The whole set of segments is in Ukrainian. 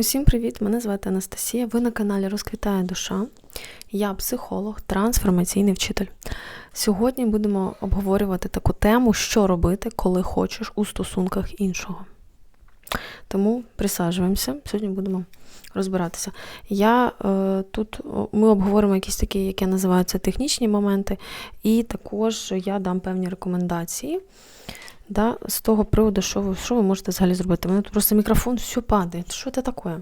Усім привіт! Мене звати Анастасія. Ви на каналі Розквітає душа. Я психолог, трансформаційний вчитель. Сьогодні будемо обговорювати таку тему, що робити, коли хочеш у стосунках іншого. Тому присаджуємося, сьогодні будемо розбиратися. Я е, тут Ми обговоримо якісь такі, які називаються технічні моменти, і також я дам певні рекомендації да, з того приводу, що ви що ви можете взагалі зробити. У мене тут просто мікрофон все падає. Що це таке?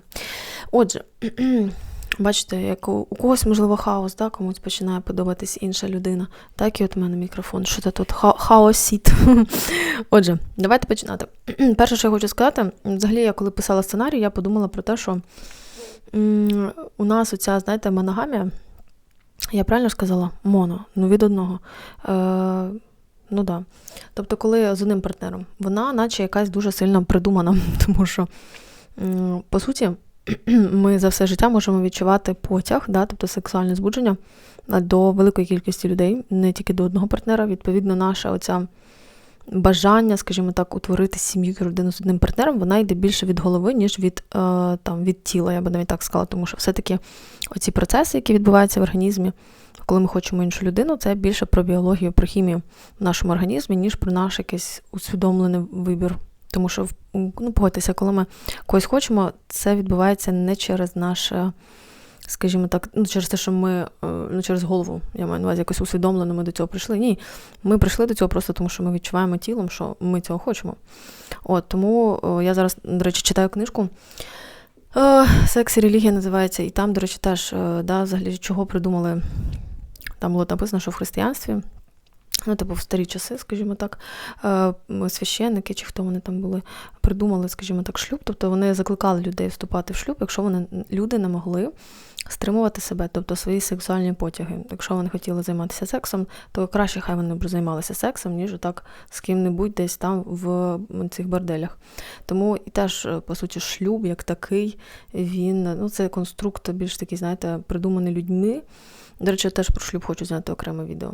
Отже, бачите, як у, когось, можливо, хаос, да, комусь починає подобатись інша людина. Так і от у мене мікрофон. Що це тут? Ха хаосіт. Отже, давайте починати. Перше, що я хочу сказати, взагалі, я коли писала сценарій, я подумала про те, що у нас оця, знаєте, моногамія, я правильно сказала? Моно, ну від одного. Е Ну да. Тобто, коли з одним партнером, вона, наче якась дуже сильно придумана, тому що, по суті, ми за все життя можемо відчувати потяг, да, тобто сексуальне збудження до великої кількості людей, не тільки до одного партнера. Відповідно, наша оця бажання, скажімо так, утворити сім'ю і родину з одним партнером, вона йде більше від голови, ніж від е, там, від тіла, я би навіть так сказала, тому що все-таки оці процеси, які відбуваються в організмі, коли ми хочемо іншу людину, це більше про біологію, про хімію в нашому організмі, ніж про наш якийсь усвідомлений вибір. Тому що, ну, погодьтеся, коли ми когось хочемо, це відбувається не через наше, скажімо так, ну, через те, що ми, е, ну, через голову, я маю на увазі якось усвідомлено, ми до цього прийшли. Ні, ми прийшли до цього просто тому, що ми відчуваємо тілом, що ми цього хочемо. От, Тому я зараз, до речі, читаю книжку. Е, Секс і релігія називається, і там, до речі, теж е, да, взагалі чого придумали там було написано, що в християнстві, ну, типу, в старі часи, скажімо так, е, священники чи хто вони там були, придумали, скажімо так, шлюб. Тобто вони закликали людей вступати в шлюб, якщо вони люди не могли стримувати себе, тобто свої сексуальні потяги. Якщо вони хотіли займатися сексом, то краще хай вони б займалися сексом, ніж так з ким-небудь десь там в цих борделях. Тому і теж, по суті, шлюб як такий, він ну, це конструкт більш такий, знаєте, придуманий людьми. До речі, теж про шлюб хочу зняти окреме відео.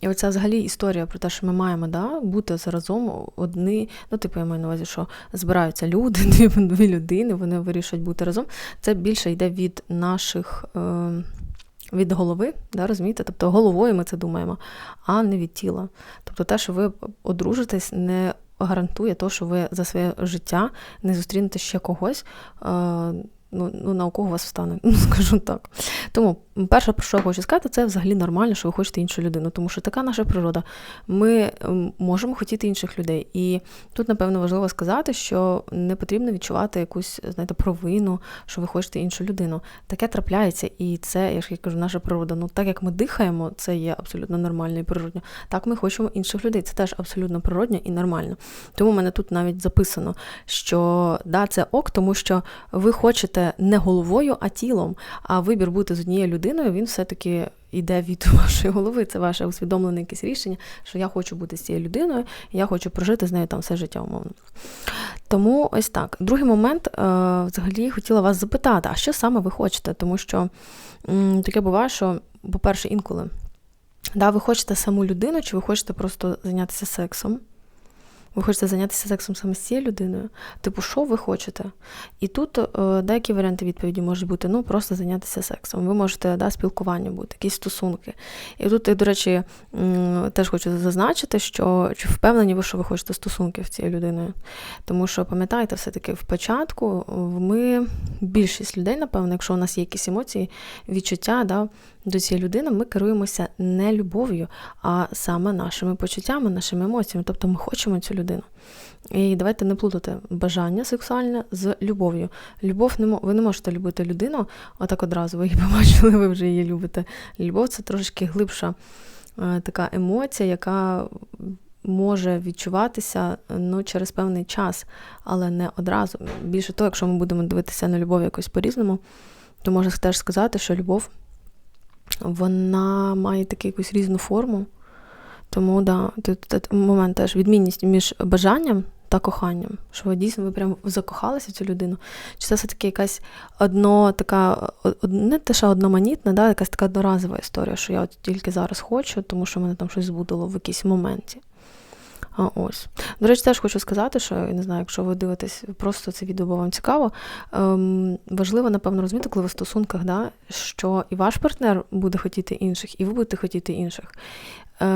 І оця взагалі історія про те, що ми маємо да, бути заразом одні, ну, типу, я маю на увазі, що збираються люди, дві людини, вони вирішують бути разом. Це більше йде від наших. Е, від голови, да, розумієте? Тобто головою ми це думаємо, а не від тіла. Тобто те, що ви одружитесь, не гарантує те, що ви за своє життя не зустрінете ще когось, е, ну, ну на кого вас встане, ну скажу так. Тому перше, про що я хочу сказати, це взагалі нормально, що ви хочете іншу людину, тому що така наша природа. Ми можемо хотіти інших людей. І тут, напевно, важливо сказати, що не потрібно відчувати якусь, знаєте, провину, що ви хочете іншу людину. Таке трапляється, і це, я ж кажу, наша природа. Ну, так як ми дихаємо, це є абсолютно нормально і природньо. Так ми хочемо інших людей. Це теж абсолютно природньо і нормально. Тому в мене тут навіть записано, що да, це ок, тому що ви хочете не головою, а тілом. А вибір бути з однією людиною, він все-таки йде від вашої голови. Це ваше усвідомлене якесь рішення, що я хочу бути з цією людиною, я хочу прожити з нею там все життя умовно. Тому ось так. Другий момент, е, взагалі, хотіла вас запитати, а що саме ви хочете? Тому що таке буває, що, по-перше, інколи. Да, Ви хочете саму людину, чи ви хочете просто зайнятися сексом? Ви хочете зайнятися сексом саме з цією людиною? Типу, що ви хочете? І тут е, деякі варіанти відповіді можуть бути ну, просто зайнятися сексом. Ви можете да, спілкування бути, якісь стосунки. І тут, до речі, теж хочу зазначити, що чи впевнені ви, що ви хочете стосунки з цією людиною. Тому що, пам'ятаєте, все-таки в початку ми, більшість людей, напевно, якщо у нас є якісь емоції, відчуття да, до цієї людини, ми керуємося не любов'ю, а саме нашими почуттями, нашими емоціями. Тобто ми хочемо цю людину. І давайте не плутати бажання сексуальне з любов'ю. Любов не ви не можете любити людину, отак одразу ви її побачили, ви вже її любите. Любов це трошки глибша е, така емоція, яка може відчуватися ну, через певний час, але не одразу. Більше того, якщо ми будемо дивитися на любов якось по-різному, то можна теж сказати, що любов вона має таку якусь різну форму. Тому да, тут момент теж відмінність між бажанням та коханням, що ви дійсно ви прям закохалися в цю людину. Чи це все-таки якась одно така, не те, що одноманітна, да, якась така одноразова історія, що я от тільки зараз хочу, тому що мене там щось збудило в якійсь моменті. А, Ось. До речі, теж хочу сказати, що я не знаю, якщо ви дивитесь просто це відео, бо вам цікаво. Ем, важливо, напевно, розуміти, коли ви в стосунках, да, що і ваш партнер буде хотіти інших, і ви будете хотіти інших. Е,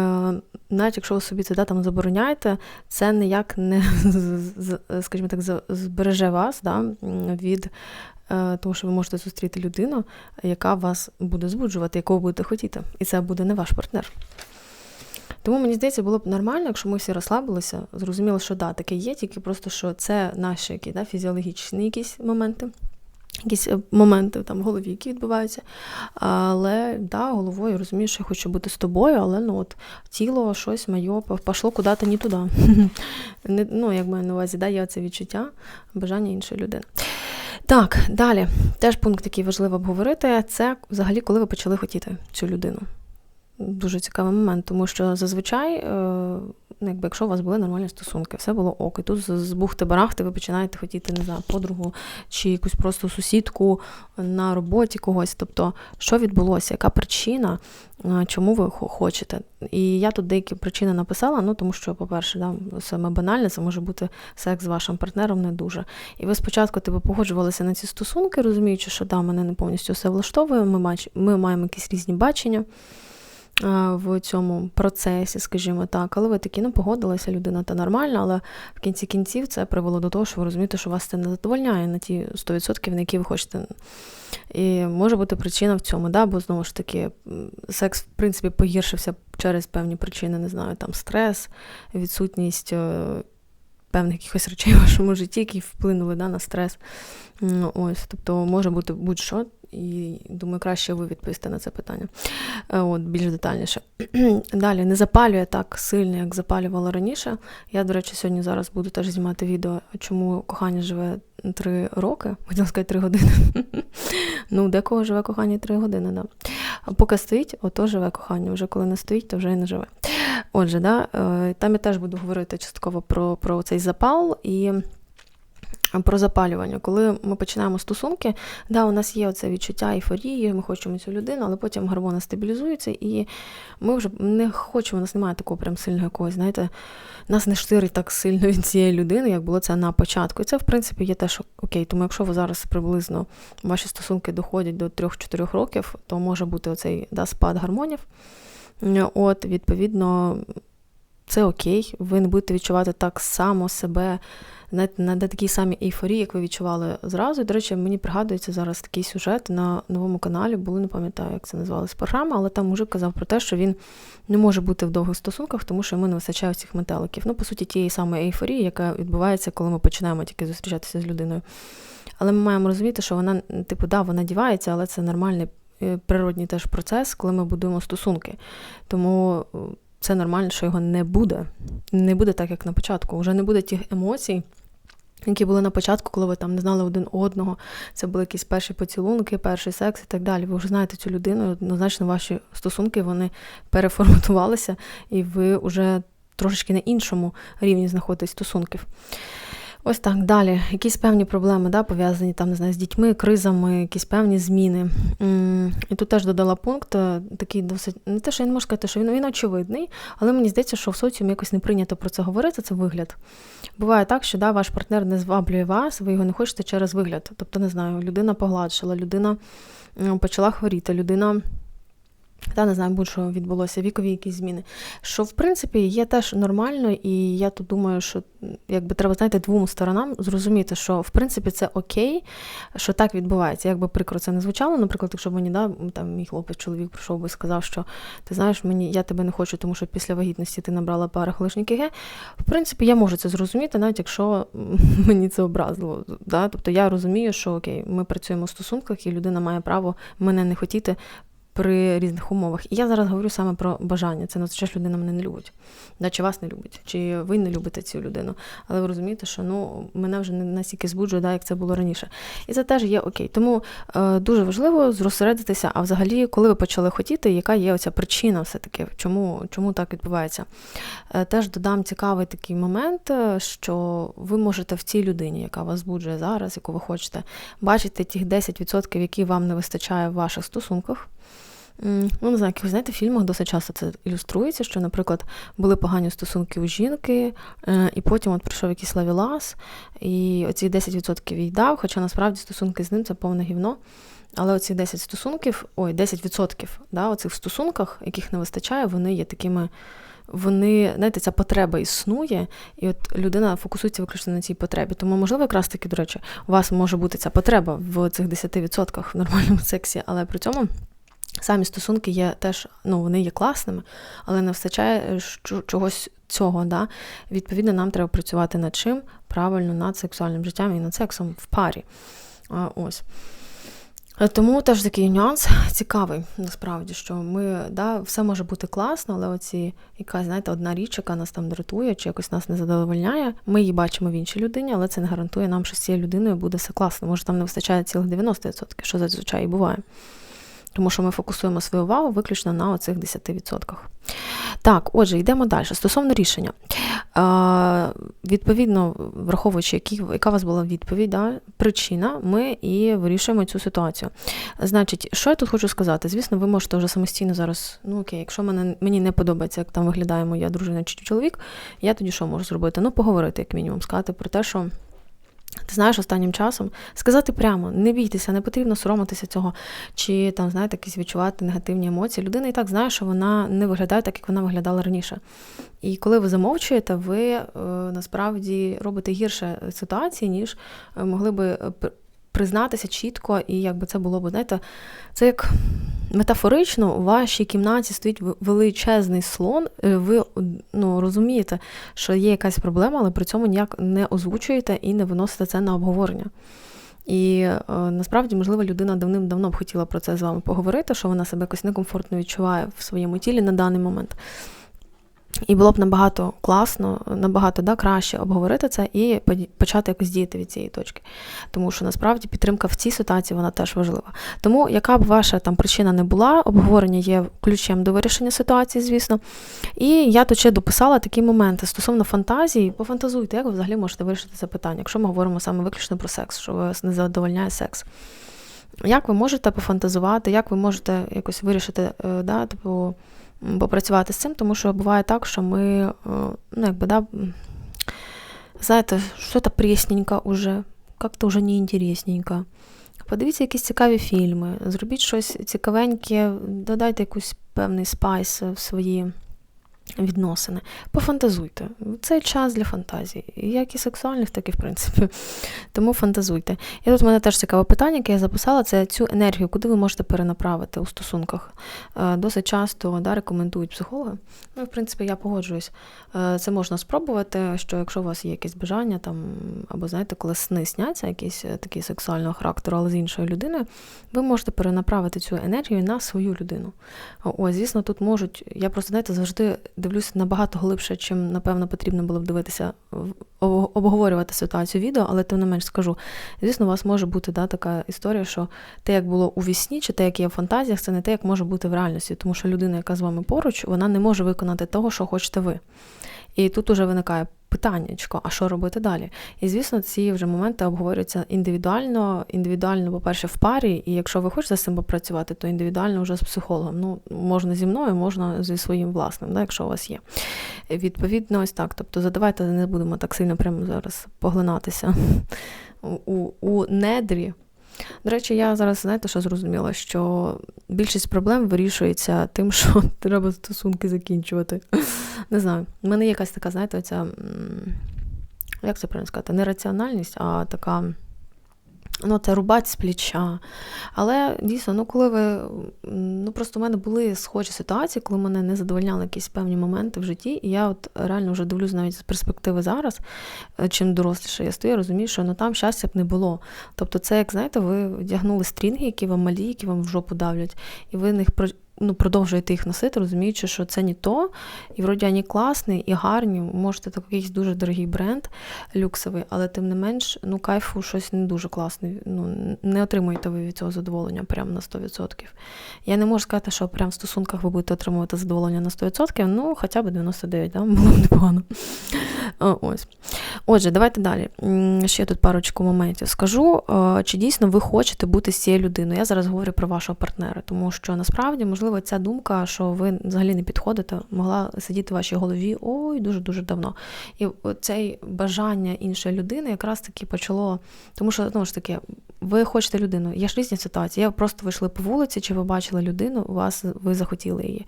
навіть якщо ви собі це да, там забороняєте, це ніяк не скажімо так, збереже вас да, від е, того, що ви можете зустріти людину, яка вас буде збуджувати, ви будете хотіти. І це буде не ваш партнер. Тому мені здається, було б нормально, якщо ми всі розслабилися, зрозуміло, що да, таке є, тільки просто що це наші які, да, фізіологічні якісь моменти. Якісь е, моменти там в голові, які відбуваються. Але да, головою розумію, що я хочу бути з тобою, але ну от тіло щось моє пішло куди-то не туди. не, ну, як маю на увазі, да, є це відчуття, бажання іншої людини. Так, далі. Теж пункт, який важливо обговорити, це взагалі, коли ви почали хотіти цю людину дуже цікавий момент, тому що зазвичай, е, ну, якби якщо у вас були нормальні стосунки, все було ок. І тут з бухти-барахти ви починаєте хотіти, не знаю, подругу чи якусь просто сусідку на роботі когось. Тобто, що відбулося, яка причина, е, чому ви хочете? І я тут деякі причини написала, ну тому що, по-перше, да, саме банальне, це може бути секс з вашим партнером не дуже. І ви спочатку типу, погоджувалися на ці стосунки, розуміючи, що да, мене не повністю все влаштовує, ми, ми маємо якісь різні бачення в цьому процесі, скажімо так. Але ви такі, ну, погодилася, людина та нормальна, але в кінці кінців це привело до того, що ви розумієте, що вас це не задовольняє на ті 100%, на які ви хочете. І може бути причина в цьому, да? бо знову ж таки, секс, в принципі, погіршився через певні причини, не знаю, там стрес, відсутність. Е, певних якихось речей в вашому житті, які вплинули да, на стрес. Ось, Тобто може бути будь-що, і думаю, краще ви відповісте на це питання е, От, більш детальніше. Далі не запалює так сильно, як запалювало раніше. Я, до речі, сьогодні зараз буду теж знімати відео, чому кохання живе три роки, хотіла сказати три години. Ну, декого живе кохання три години, да. Поки стоїть, ото живе кохання. Вже коли не стоїть, то вже і не живе. Отже, да, е, там я теж буду говорити частково про, про цей запал і. Про запалювання, коли ми починаємо стосунки, да, у нас є оце відчуття ейфорії, ми хочемо цю людину, але потім гормони стабілізуються, і ми вже не хочемо, у нас немає такого прям сильного якогось, знаєте, нас не штирить так сильно від цієї людини, як було це на початку. І це, в принципі, є теж окей. Тому якщо ви зараз приблизно ваші стосунки доходять до 3-4 років, то може бути оцей да, спад гормонів. От, відповідно, це окей, ви не будете відчувати так само себе знаєте, на такій самій ейфорії, як ви відчували зразу. І, до речі, мені пригадується зараз такий сюжет на новому каналі, були, не пам'ятаю, як це називалась програма, але там мужик казав про те, що він не може бути в довгих стосунках, тому що йому не вистачає цих метеликів. Ну, по суті, тієї самої ейфорії, яка відбувається, коли ми починаємо тільки зустрічатися з людиною. Але ми маємо розуміти, що вона, типу, да, вона дівається, але це нормальний е, природній теж процес, коли ми будуємо стосунки. Тому це нормально, що його не буде. Не буде так, як на початку. Уже не буде тих емоцій які були на початку, коли ви там не знали один одного. Це були якісь перші поцілунки, перший секс і так далі. Ви вже знаєте цю людину, однозначно ваші стосунки вони переформатувалися, і ви вже трошечки на іншому рівні знаходитесь стосунків. Ось так, далі. Якісь певні проблеми, да, пов'язані там, не знаю, з дітьми, кризами, якісь певні зміни. І тут теж додала пункт, е, такий досить, не те, що я не можу сказати, що він він очевидний, але мені здається, що в соціумі якось не прийнято про це говорити, це вигляд. Буває так, що да, ваш партнер не зваблює вас, ви його не хочете через вигляд. Тобто, не знаю, людина погладшила, людина почала хворіти, людина. Та не знаю, будь-що відбулося, вікові якісь зміни. Що, в принципі, є теж нормально, і я тут думаю, що якби треба, знаєте, двом сторонам зрозуміти, що в принципі це окей, що так відбувається. Якби прикро це не звучало, наприклад, якщо мені да, там мій хлопець, чоловік прийшов би і сказав, що ти знаєш, мені я тебе не хочу, тому що після вагітності ти набрала парах лишні КГ. В принципі, я можу це зрозуміти, навіть якщо мені це образило. Да? Тобто я розумію, що окей, ми працюємо в стосунках, і людина має право мене не хотіти при різних умовах. І я зараз говорю саме про бажання. Це не означає, що людина мене не любить, да, чи вас не любить, чи ви не любите цю людину. Але ви розумієте, що ну, мене вже не настільки збуджує, да, як це було раніше. І це теж є окей. Тому е, дуже важливо зосередитися, а взагалі, коли ви почали хотіти, яка є оця причина все-таки, чому чому так відбувається. Е, теж додам цікавий такий момент, е, що ви можете в цій людині, яка вас збуджує зараз, яку ви хочете, бачити тих 10%, які вам не вистачає в ваших стосунках. Ну не знаю, якихось знаєте, в фільмах досить часто це ілюструється, що, наприклад, були погані стосунки у жінки, е, і потім от прийшов якийсь лавілас, і оці 10% їй дав, хоча насправді стосунки з ним це повне гівно. Але оці 10 стосунків, ой, 10% да, оцих стосунках, яких не вистачає, вони є такими. Вони, знаєте, ця потреба існує, і от людина фокусується виключно на цій потребі. Тому, можливо, якраз таки, до речі, у вас може бути ця потреба в цих 10% в нормальному сексі, але при цьому самі стосунки є теж, ну, вони є класними, але не вистачає чогось цього. Да? Відповідно, нам треба працювати над чим правильно над сексуальним життям і над сексом в парі. Ось. Е, тому теж такий нюанс цікавий, насправді, що ми, да, все може бути класно, але оці якась, знаєте, одна річ, яка нас там дратує, чи якось нас не задовольняє, ми її бачимо в іншій людині, але це не гарантує нам, що з цією людиною буде все класно. Може, там не вистачає цілих 90%, що зазвичай і буває. Тому що ми фокусуємо свою увагу виключно на оцих 10%. Так, отже, йдемо далі. Стосовно рішення. Відповідно, враховуючи, які, яка у вас була відповідь, да, причина, ми і вирішуємо цю ситуацію. Значить, що я тут хочу сказати? Звісно, ви можете вже самостійно зараз, ну окей, якщо мене, мені не подобається, як там виглядає моя дружина чи чоловік, я тоді що можу зробити? Ну, поговорити, як мінімум, сказати про те, що. Ти знаєш останнім часом сказати прямо, не бійтеся, не потрібно соромитися цього, чи там, знаєте, якісь відчувати негативні емоції. Людина і так знає, що вона не виглядає так, як вона виглядала раніше. І коли ви замовчуєте, ви е, насправді робите гірше ситуації, ніж е, могли би е, признатися чітко, і якби це було б, знаєте, це як метафорично у вашій кімнаті стоїть величезний слон, е, ви ну, розумієте, що є якась проблема, але при цьому ніяк не озвучуєте і не виносите це на обговорення. І е, насправді, можливо, людина давним-давно б хотіла про це з вами поговорити, що вона себе якось некомфортно відчуває в своєму тілі на даний момент. І було б набагато класно, набагато да, краще обговорити це і почати якось діяти від цієї точки. Тому що насправді підтримка в цій ситуації вона теж важлива. Тому, яка б ваша там причина не була, обговорення є ключем до вирішення ситуації, звісно. І я тут ще дописала такі моменти стосовно фантазії, пофантазуйте, як ви взагалі можете вирішити це питання, якщо ми говоримо саме виключно про секс, що вас не задовольняє секс. Як ви можете пофантазувати, як ви можете якось вирішити, е, да, типу попрацювати з цим, тому що буває так, що ми, е, ну, якби, да, знаєте, що то пресненько уже, як-то вже не інтересненько. Подивіться якісь цікаві фільми, зробіть щось цікавеньке, додайте якийсь певний спайс в свої відносини. Пофантазуйте. Це час для фантазії, як і сексуальних, так і в принципі. Тому фантазуйте. І тут в мене теж цікаве питання, яке я записала, це цю енергію, куди ви можете перенаправити у стосунках. Е, досить часто да, рекомендують психологи. Ну, в принципі, я погоджуюсь. Е, це можна спробувати, що якщо у вас є якесь бажання, там, або знаєте, коли сни сняться, якісь е, такі сексуального характеру, але з іншою людиною, ви можете перенаправити цю енергію на свою людину. Ось, звісно, тут можуть, я просто знаєте, завжди дивлюся набагато глибше, чим, напевно, потрібно було б дивитися, обговорювати ситуацію відео, але тим не менш скажу. Звісно, у вас може бути да, така історія, що те, як було у вісні, чи те, як є в фантазіях, це не те, як може бути в реальності, тому що людина, яка з вами поруч, вона не може виконати того, що хочете ви. І тут уже виникає питаннячко, а що робити далі? І, звісно, ці вже моменти обговорюються індивідуально, індивідуально, по-перше, в парі, і якщо ви хочете з цим попрацювати, то індивідуально вже з психологом. Ну, можна зі мною, можна зі своїм власним, да, якщо у вас є. Відповідно, ось так. Тобто задавайте, не будемо так сильно прямо зараз поглинатися у, у недрі. До речі, я зараз, знаєте, що зрозуміла, що більшість проблем вирішується тим, що треба стосунки закінчувати. Не знаю. в мене є якась така, знаєте, оця, як це правильно сказати, не раціональність, а така ну, це рубать з плеча. Але дійсно, ну коли ви. Ну просто в мене були схожі ситуації, коли мене не задовольняли якісь певні моменти в житті, і я от реально вже дивлюсь навіть з перспективи зараз, е, чим доросліше я стою, я розумію, що ну там щастя б не було. Тобто, це, як знаєте, ви вдягнули стрінги, які вам малі, які вам в жопу давлять, і ви них ну, продовжуєте їх носити, розуміючи, що це не то, і вроді вони класні і гарні. Можете так якийсь дуже дорогий бренд люксовий, але тим не менш, ну, кайфу щось не дуже класне. Ну, не отримуєте ви від цього задоволення прямо на 100%. Я не можу сказати, що прямо в стосунках ви будете отримувати задоволення на 100%, ну хоча б 99%, да? було б непогано. Ось. Отже, давайте далі. Ще тут парочку моментів скажу. Чи дійсно ви хочете бути з цією людиною? Я зараз говорю про вашого партнера, тому що насправді, можливо, ця думка, що ви взагалі не підходите, могла сидіти в вашій голові ой, дуже-дуже давно. І це бажання іншої людини якраз таки почало, тому що, знову ж таки, ви хочете людину. Є ж різні ситуації. Я просто вийшли по вулиці, чи ви бачили людину, вас ви захотіли її.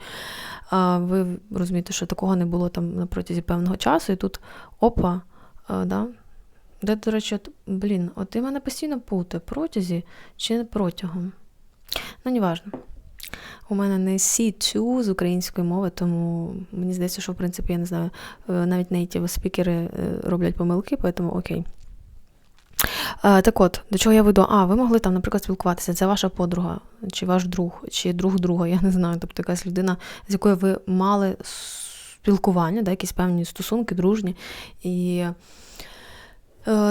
А Ви розумієте, що такого не було там на протязі певного часу, і тут опа, а, да? Де, до речі, от, блін, от ти мене постійно путає, протязі чи протягом. Ну, неважно. У мене не C2 з української мови, тому мені здається, що в принципі, я не знаю, е, навіть нейтів спікери роблять помилки, тому окей. Е, так от, до чого я веду? А, ви могли там, наприклад, спілкуватися. Це ваша подруга, чи ваш друг, чи друг друга, я не знаю. Тобто якась людина, з якою ви мали спілкування, да, якісь певні стосунки, дружні. І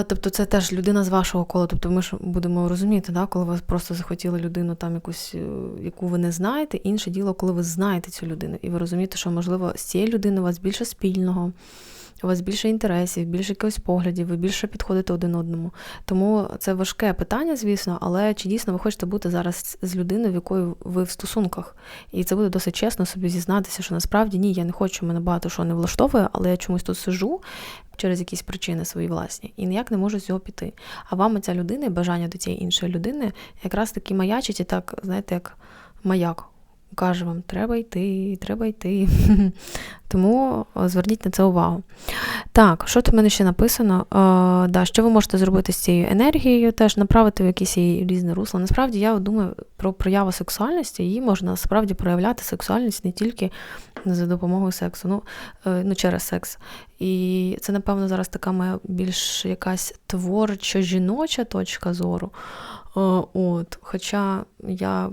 тобто це теж людина з вашого кола. Тобто ми ж будемо розуміти, да, коли ви просто захотіли людину, там якусь, е, яку ви не знаєте, інше діло, коли ви знаєте цю людину, і ви розумієте, що, можливо, з цією людиною у вас більше спільного, у вас більше інтересів, більше якихось поглядів, ви більше підходите один одному. Тому це важке питання, звісно, але чи дійсно ви хочете бути зараз з людиною, в якою ви в стосунках? І це буде досить чесно собі зізнатися, що насправді ні, я не хочу, мене багато що не влаштовує, але я чомусь тут сижу через якісь причини свої власні, і ніяк не можу з цього піти. А вам ця людина бажання до цієї іншої людини якраз таки маячить і так, знаєте, як маяк. Каже вам, треба йти, треба йти. Тому зверніть на це увагу. Так, що тут в мене ще написано? Е, да, Що ви можете зробити з цією енергією, теж направити в якісь її різне русло. Насправді, я думаю про прояву сексуальності, її можна насправді проявляти сексуальність не тільки за допомогою сексу, ну, е, ну через секс. І це, напевно, зараз така моя більш якась творча жіноча точка зору. Е, от, Хоча я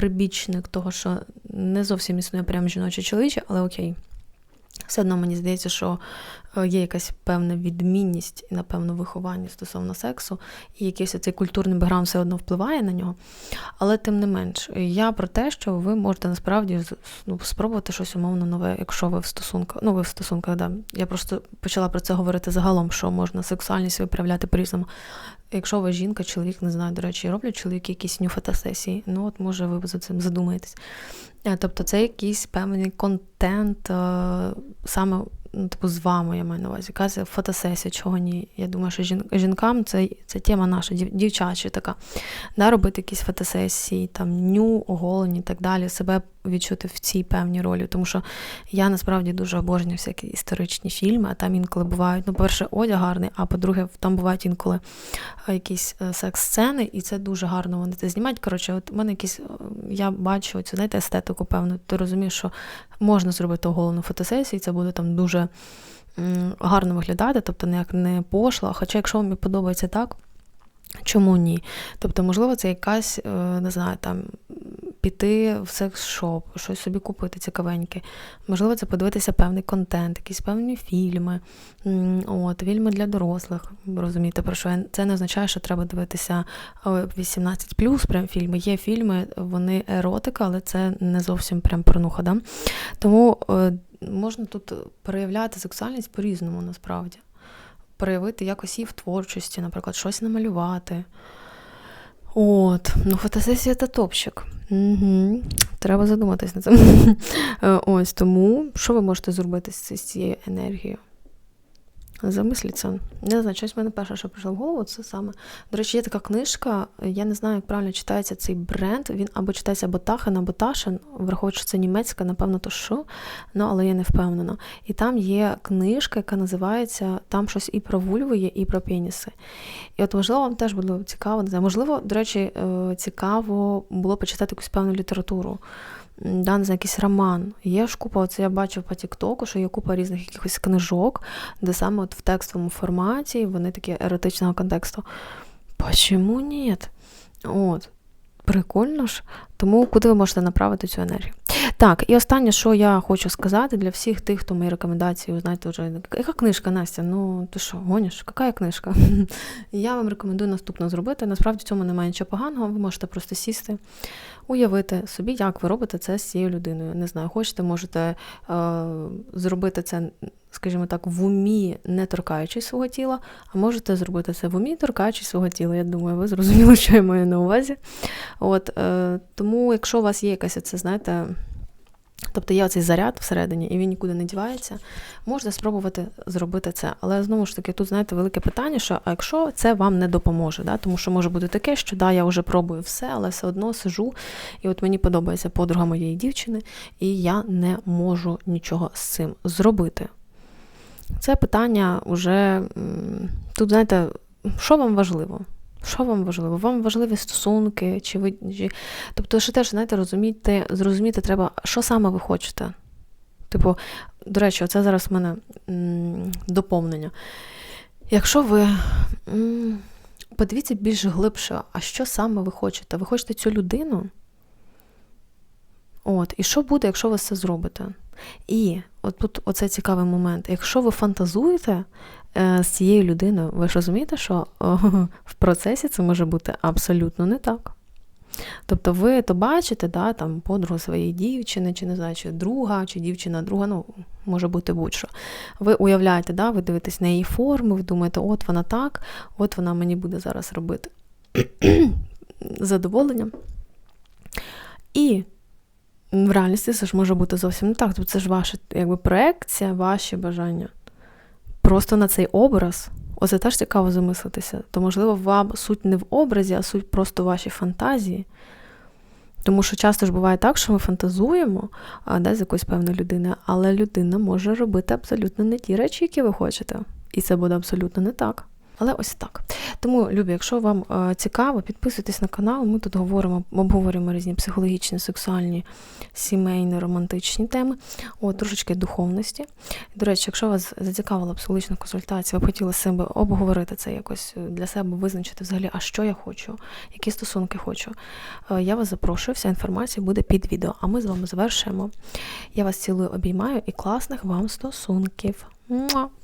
прибічник того, що не зовсім існує прям жіноче чоловіче, але окей. Все одно мені здається, що є якась певна відмінність і, напевно, виховання стосовно сексу, і якийсь цей культурний бекграунд все одно впливає на нього. Але тим не менш, я про те, що ви можете насправді ну, спробувати щось умовно нове, якщо ви в стосунках. Ну, ви в стосунках, да. Я просто почала про це говорити загалом, що можна сексуальність виправляти по-різному. Якщо ви жінка, чоловік, не знаю, до речі, роблять чоловіки якісь ню-фотосесії, ну от може ви за цим задумаєтесь. Е, тобто це якийсь певний контент е, саме ну, типу, з вами, я маю на увазі. Якась фотосесія, чого ні. Я думаю, що жінкам це це тема наша, дівчача така. Да, Робити якісь фотосесії, там, ню, оголені і так далі, себе відчути в цій певній ролі. Тому що я насправді дуже обожнюю всякі історичні фільми, а там інколи бувають, ну, по-перше, одяг гарний, а по-друге, там бувають інколи е, якісь е, секс-сцени, і це дуже гарно вони це знімають. Коротше, от у мене якісь, я бачу цю знаєте, естетику, певну, ти розумієш, що можна зробити оголену фотосесію, і це буде там дуже гарно виглядати, тобто ніяк не пошло. Хоча, якщо вам подобається так, чому ні? Тобто, можливо, це якась, е, не знаю, там. Піти в секс-шоп, щось собі купити цікавеньке. Можливо, це подивитися певний контент, якісь певні фільми, от, фільми для дорослих. Розумієте, про що це не означає, що треба дивитися 18 прям фільми. Є фільми, вони еротика, але це не зовсім прям порнуха. Да? Тому е, можна тут проявляти сексуальність по-різному, насправді. Проявити якось і в творчості, наприклад, щось намалювати. От, ну фотосесія це топчик. Угу. Треба задуматись на це. Ось тому, що ви можете зробити з цією енергією? Замисліться. Не знаю, щось в мене перше, що прийшло в голову, це саме. До речі, є така книжка, я не знаю, як правильно читається цей бренд. Він або читається Ботахен, або Ташен, враховуючи, що це німецька, напевно, то що, ну, але я не впевнена. І там є книжка, яка називається Там щось і про вульви є, і про пеніси. І от, можливо, вам теж було цікаво, не знаю, можливо, до речі, е, цікаво було почитати якусь певну літературу да, не знаю, якийсь роман. Є ж купа, оце я бачив по Тіктоку, що є купа різних якихось книжок, де саме от в текстовому форматі вони такі еротичного контексту. Почому ні? От, Прикольно ж. Тому куди ви можете направити цю енергію? Так, і останнє, що я хочу сказати для всіх тих, хто мої рекомендації, знаєте, вже яка книжка, Настя? Ну ти що, гониш? Яка книжка? Я вам рекомендую наступно зробити. Насправді цьому немає нічого поганого. Ви можете просто сісти, уявити собі, як ви робите це з цією людиною. Не знаю, хочете, можете е, зробити це. Скажімо так, в умі не торкаючись свого тіла, а можете зробити це в умі, торкаючись свого тіла. Я думаю, ви зрозуміли, що я маю на увазі. От, е, Тому, якщо у вас є якась, це, знаєте, Тобто є цей заряд всередині, і він нікуди не дівається, можна спробувати зробити це. Але знову ж таки, тут, знаєте, велике питання, що а якщо це вам не допоможе, да? тому що може бути таке, що да, я вже пробую все, але все одно сижу, і от мені подобається подруга моєї дівчини, і я не можу нічого з цим зробити. Це питання вже тут, знаєте, що вам важливо? Що вам важливо? Вам важливі стосунки, чи ви. Чи... Тобто, що теж, знаєте, розуміти, зрозуміти треба, що саме ви хочете. Типу, до речі, це зараз в мене м, доповнення. Якщо ви м, подивіться більш глибше, а що саме ви хочете? Ви хочете цю людину? От, І що буде, якщо ви це зробите? І от тут оце цікавий момент. Якщо ви фантазуєте е, з цією людиною, ви ж розумієте, що в процесі це може бути абсолютно не так. Тобто ви то бачите, да, там подругу своєї дівчини, чи не знаю, чи друга, чи дівчина друга, ну, може бути будь-що. Ви уявляєте, да, ви дивитесь на її форму, ви думаєте, от вона так, от вона мені буде зараз робити задоволення. І в реальності це ж може бути зовсім не так. Тобто це ж ваша якби, проекція, ваші бажання. Просто на цей образ, оце теж цікаво замислитися. То, можливо, вам суть не в образі, а суть просто ваші фантазії. Тому що часто ж буває так, що ми фантазуємо а, да, з якоїсь певної людини, але людина може робити абсолютно не ті речі, які ви хочете. І це буде абсолютно не так. Але ось так. Тому, любі, якщо вам е, цікаво, підписуйтесь на канал. Ми тут говоримо, обговорюємо різні психологічні, сексуальні, сімейні, романтичні теми, О, трошечки духовності. До речі, якщо вас зацікавила психологічна консультація, ви б хотіли себе обговорити це якось для себе, визначити взагалі, а що я хочу, які стосунки хочу. Е, я вас запрошую, вся інформація буде під відео. А ми з вами завершуємо. Я вас цілую, обіймаю і класних вам стосунків. Муа!